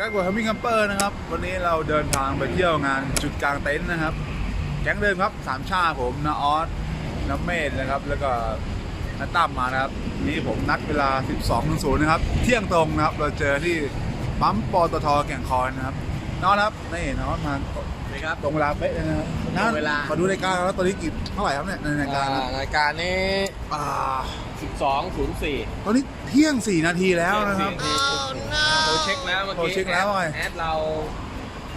แรกกว่าฮัมมิงคัมเปอร์นะครับ วันนี้เราเดินทางไปเที่ยวงานจุดกลางเต็นท์นะครับ แก๊งเดิมครับสามชาผมนาออสน้ำเมธนะครับ แล้วก็น้าตั้มมานะครับ นี่ผมนัดเวลา 12.00นะครับ เที่ยงตรงนะครับ เราเจอที่ปั๊มปตทแก่งคอยนะครับนอนครับนี่นอนมานี่ครับตรงเวลาเป๊ะเลยนะครับตรงเวลาขอดูรายการแล้วตอนนี้กี่เท่าไหร่ครับเนี่ยในรายการครับรายการนี้อ่า12.04 ตอนนี้เที่ยง 4 นาทีแล้วนะครับ โทรเช็คแล้วเมื่อโทรกี้เช็คแล้วไง แอดเรา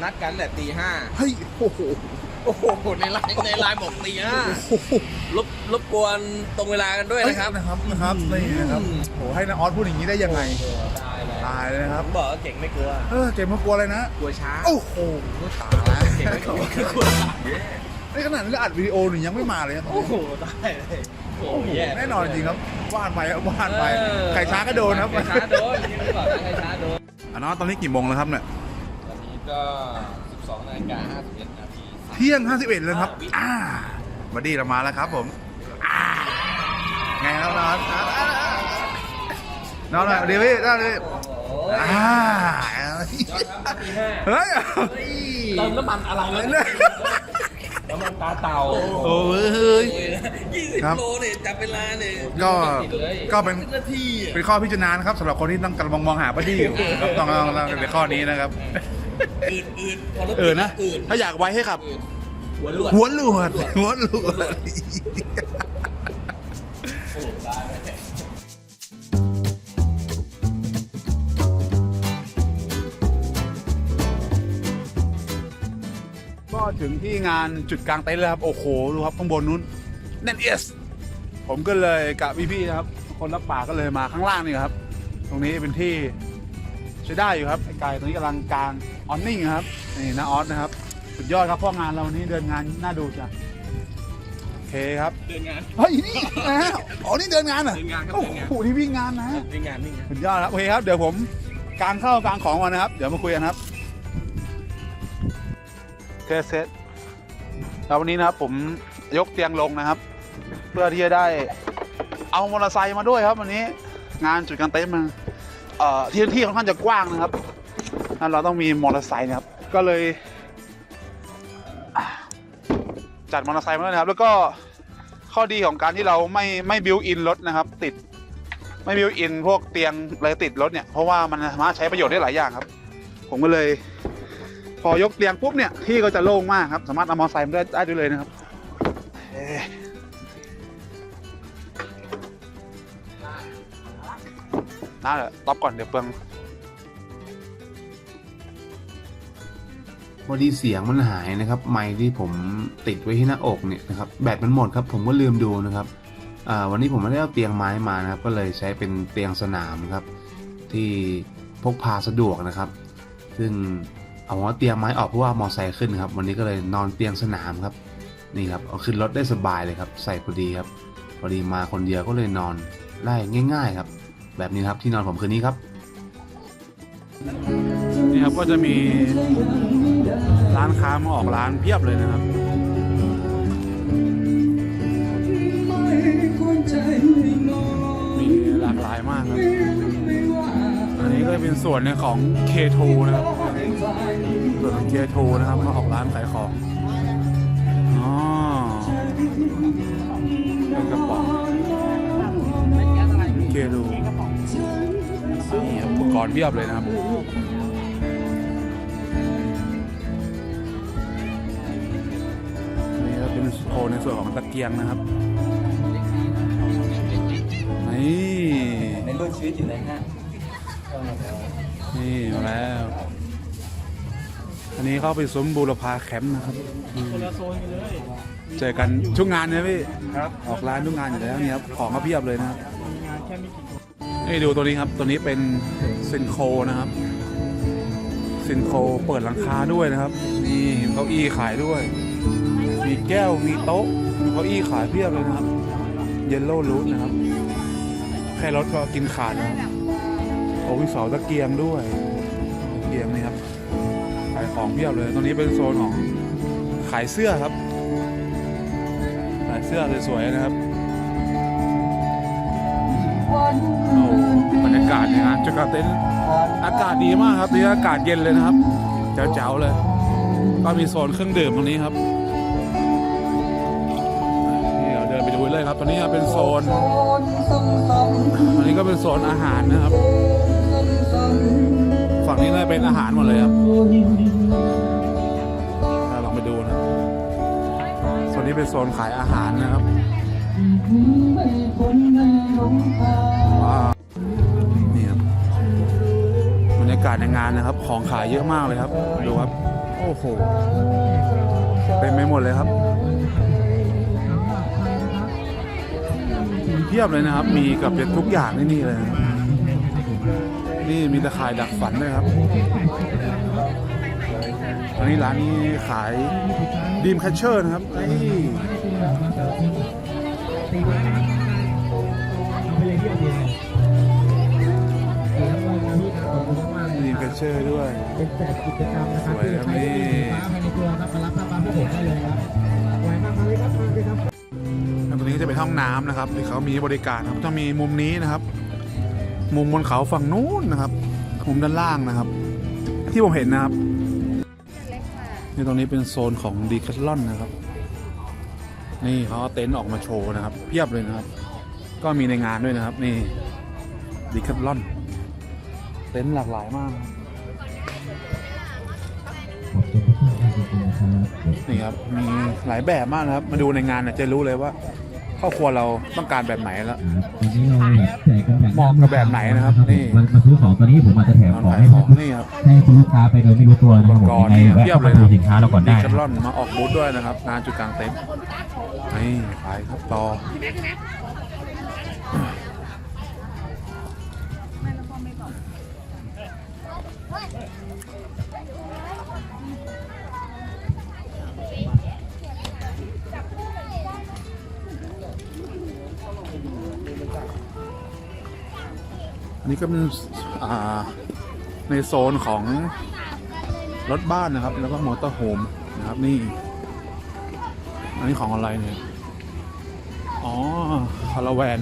นัดกันแต่ตีห้าเฮ้ยโอ้โหโอ้โหในไลน์ในไลน์บอกตีห้าโอ้โหรบรบกวนตรงเวลากันด้วยนะครับ นะครับนะครับนี่นะครับอืม โอ้โหให้นาออสพูดอย่างนี้ได้ยังไงได้เลยตายเลยนะคผรับมบอกว่าเก่งไม่กลัวเออเจมส์มากลัวอะไรนะกลัวช้าโอ้โหตายแล้วเก่งไม่กลัวกลัวในขนาดนี้เราอัดวิดีโอหนึ่งยังไม่มาเลยนะโอ้โหตายเลยโอ้โอ้โหโหแย่แน่นอนจริงครับว่านไปครับว่านไปเออใครช้าก็โดนครับใครช้าโดน โดนอะน้องตอนนี้กี่โมงแล้วครับเนี่ยวันนี้ก็ 12นาฬิกา51นาทีเที่ยง 51แล้วครับวิอ่าบัดดี้เรามาแล้วครับผมอ่าไงครับน้องน้องหน่อยดีพี่ได้เลยโอ้ยอ่ายอดครับตีห้าเฮ้ยเติมน้ำมันอะไรแล้วเนี่ย น้ำมันตาเต่าโอ้ยเฮ้ย ยี่สิบครับ โลเนี่ยจับเวลาเนี่ยก็ติดเลยก็เป็นสิบนาทีอะเป็นข้อพิจารณานะครับสำหรับคนที่ต้องกำลังมองหาบัดดี้อยู่ครับต้องต้องต้องในข้อนี้นะครับ อืดอืดพอรถเออนะ อืดถ้าอยากไว้ให้ขับอืดหัวลวดหัวหลวดหัวหลวด โอ้โหตาย ถึงที่งานจุดกลางเต็นท์แล้วครับ โอ้โห ดูครับข้างบนนู้นแน่นเอสผมก็เลยกับพี่ๆนะครับ คนรับปากก็เลยมาข้างล่างนี่ครับ ตรงนี้เป็นที่ใช้ได้อยู่ครับไอ้ไกลตรงนี้กำลังกลางออนนิ่งครับนี่นะออสนะครับ สุดยอดครับเพราะงานเราวันนี้เดินงานน่าดูจ้ะโอเคครับเดินงานเฮ้ยนี่นะอ๋อนี่เดินงานเหรอเดินงานครับโอ้เดินงานโหนี่วิ่งงานนะเดินงานนี่ไงสุดยอดครับโอเคครับเดี๋ยวผมกางเข้ากางของก่อนนะครับ เดี๋ยวมาคุยกันครับเทสเซต แล้ววันนี้นะครับผมยกเตียงลงนะครับ เพื่อที่จะได้เอามอเตอร์ไซค์มาด้วยครับ วันนี้งานจุดกางเต็นท์มาเอ่อที่ที่ค่อนข้างจะกว้างนะครับนั่นเราต้องมีมอเตอร์ไซค์นะครับ ก็เลยจัดมอเตอร์ไซค์มาด้วยนะครับ แล้วก็ข้อดีของการที่เราไม่ไม่บิวอินรถนะครับ ติดไม่บิวอินพวกเตียงอะไรติดรถเนี่ยเพราะว่ามันสามารถใช้ประโยชน์ได้หลายอย่างครับ ผมก็เลย พอยกเตียงปุ๊บเนี่ยที่ก็จะโล่งมากครับ สามารถเอามอเตอร์ไซค์มาได้ได้ด้วยเลยนะครับน่าจะตอบก่อนเดี๋ยวเปลืองพอดีเสียงมันหายนะครับ ไมค์ที่ผมติดไว้ที่หน้าอกเนี่ยนะครับแบตมันหมดครับ ผมก็ลืมดูนะครับวันนี้ผมไม่ได้เอาเตียงไม้มานะครับ ก็เลยใช้เป็นเตียงสนามครับ ที่พกพาสะดวกนะครับ ซึ่ง เอาว่าเตียงไม้ออกเพราะว่ามอไซค์ขึ้นครับ วันนี้ก็เลยนอนเตียงสนามครับ นี่ครับเอาขึ้นรถได้สบายเลยครับ ใส่พอดีครับ พอดีมาคนเดียวก็เลยนอนได้ง่าย ๆ ครับ แบบนี้ครับที่นอนผมคืนนี้ครับ นี่ครับก็จะมีร้านค้ามาออกร้านเพียบเลยนะครับมีหลากหลายมากครับ อันนี้ก็เป็นส่วนในของ K2 นะครับ ส่วนของ K2 นะครับมาออกร้านขายของอ๋อเป็นกระป๋อง K2 นี่อุปกรณ์เพียบเลยนะครับนี่ก็เป็นโซนในส่วนของตะเกียงนะครับนี่ในเบื้องชีวิตอยู่ในห้างนี่มาแล้วอั นนี้เข้าไปซุ้มบูรพาแคมป์นะครับคนละโซนกันเลยเจอกันทุกงานนะพี่ครับออกร้านทุกงานอยู่แล้วนี่ครับของก็เพียบเลยนะครับนี่ดูตัวนี้ครับตัวนี้เป็นซินโคนะครับซินโคเปิดหลังคาด้วยนะครับนี่เก้าอี้ขายด้วย มีแก้วมีโต๊ะมีเก้าอี้ขายเพียบเลยนะครับ เยลโล่รูทนะครับ แค่รถก็กินขาดนะครับโอ้มีเสาตะเกียงด้วยตะเกียงนี่ครับขายของเพียบเลย ตรงนี้เป็นโซนของขายเสื้อครับ ขายเสื้อสวยๆนะครับบรรยากาศในงานจุดกลางเต็นอากาศดีมากครับนี่อากาศเย็นเลยนะครับเจ๋วๆเลย ก็มีโซนเครื่องดื่มตรงนี้ครับนี่เราเดินไปดูเลยครับตรงนี้เป็นโซนอันนี้ก็เป็นโซนอาหารนะครับ ฝั่งนี้น่าเป็นอาหารหมดเลยครับเราลองไปดูนะโซนนี้เป็นโซนขายอาหารนะครับว้าวนี่ครับบรรยากาศในงานนะครับ ของขายเยอะมากเลยครับ ดูครับ โอ้โหเต็มไปหมดเลยครับเพียบเลยนะครับ มีกับจะทุกอย่างที่นี่เลย นี่มีตะข่ายดักฝันด้วยครับตอนนี้ร้านนี้ขายดีมแคชเชอร์นะครับนี่ดีมแคชเชอร์ด้วยเป็นแจกกิจกรรมนะครับสวยครับนี่ภายในตัวครับมารับตามความพิเศษได้เลยครับไวมากเลยครับมาเลยครับแล้วตรงนี้จะเป็นห้องน้ำนะครับที่เขามีบริการครับจะมีมุมนี้นะครับ มุมบนเขาฝั่งนู้นนะครับ มุมด้านล่างนะครับ ที่ผมเห็นนะครับนี่ตรงนี้เป็นโซนของดีแคทลอนนะครับ นี่เขาเต็นท์ออกมาโชว์นะครับ เพียบเลยนะครับ ก็มีในงานด้วยนะครับ นี่ดีแคทลอนเต็นท์หลากหลายมาก นี่ครับ มีหลายแบบมากนะครับ มาดูในงานเนี่ยจะรู้เลยว่า ครอบครัวเราต้องการแบบไหนแล้วตอนนี้เราแบบแจกกันแบบเหมาะกับแบบไหนนะครับนี่ มันมาซื้อของตอนนี้ผมอาจจะแถมตอนของขายให้ของนี่ครับ ให้คุณลูกค้าไปโดยไม่รู้ตัวนะครับผมก่อนยังไงเนี่ยแวะเพียบเลยนะเข้ามาดูสินค้าเราก่อนดีได้คันะทคลรับอนมาออกบูธด้วยนะครับงานจุดกลางเต็นท์นี่ไปครับต่อ นนี้ก็เป็นในโซนของรถบ้านนะครับ แล้วก็มอเตอร์โฮมนะครับนี่ อันนี้ของอะไรเนี่ย อ๋อคาราแวน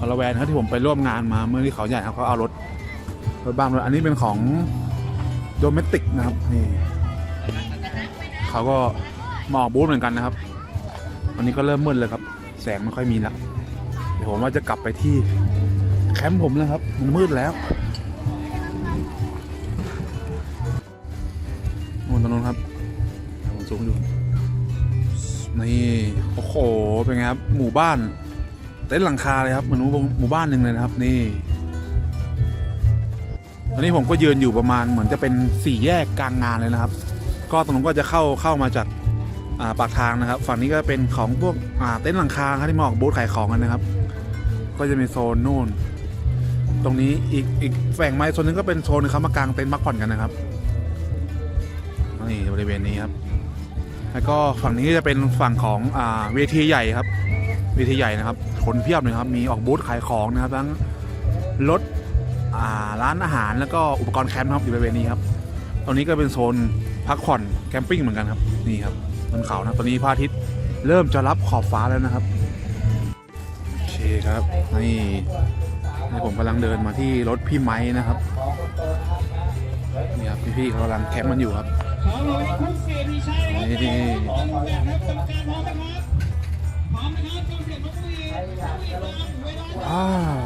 คาราแวนครับที่ผมไปร่วมงานมาเมื่อที่เขาใหญ่ครับเขาเอารถรถบ้านมาอันนี้เป็นของโดเมติกนะครับนี่เขาก็มาออกบูธเหมือนกันนะครับ วันนี้ก็เริ่มมืดเลยครับ แสงไม่ค่อยมีและเดี๋ยวผมว่าจะกลับไปที่ คมป์ผมแล้วครับมันมืดแล้วนู่นตรงนู้นครับผมซูมให้ดูนี่โอ้โหเป็นไงครับ หมู่บ้าน เต็นท์หลังคาเลยครับเหมือนหมู่บ้านหนึ่งเลยนะครับ นี่ตอนนี้ผมก็ยืนอยู่ประมาณเหมือนจะเป็นสี่แยกกลางงานเลยนะครับ ก็ตรงนู้นก็จะเข้าเข้ามาจากาปากทางนะครับ ฝั่งนี้ก็เป็นของพวกเต็นท์หลังคาครับที่มาออกบูธขายของกันนะครับ ก็จะมีโซนนู่น ตรงนี้อีกอีกแฝงไม้โซนนึงก็เป็นโซนเขามากางเต็นท์พักผ่อนกันนะครับนี่บริเวณนี้ครับ แล้วก็ฝั่งนี้จะเป็นฝั่งของอ่าเวทีใหญ่ครับเวทีใหญ่นะครับคนเพียบเลยครับ มีออกบูธขายของนะครับทั้งรถอ่าร้านอาหารแล้วก็อุปกรณ์แคมป์ครับอยู่บริเวณนี้ครับตรงนี้ก็เป็นโซนพักผ่อนแคมปิ้งเหมือนกันครับนี่ครับบนเขานะตอนนี้พระอาทิตย์เริ่มจะรับขอบฟ้าแล้วนะครับโอเคครับนี่ นี่ผมกำลังเดินมาที่รถพี่ไม้นะครับนี่ครับพี่ๆเขากำลังแคมป์มันอยู่ครับนี่ว้าว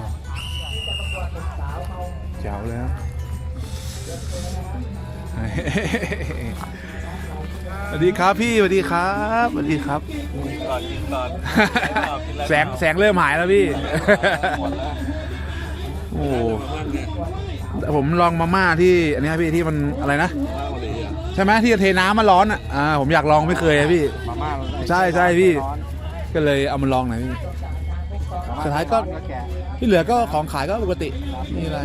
เจ๋วแล้วสวัสดีครับพี่สวัสดีครับสวัสดีครับก่อนกินก่อนแสงแสงเริ่มหายแล้วพี่โอ้ โหแต่ผมลองมาม่าที่อันนี้ครับพี่ที่มันอะไรนะ ใช่ไหมที่เทน้ำมาร้อนอะอ่าผมอยากลองไม่เคยอะพี่ มาม่าใช่ใช่พี่ ก็เลยเอามาลองหน่อยพี่สุดท้ายก็ที่เหลือก็ของขายก็ปกติมีอะไร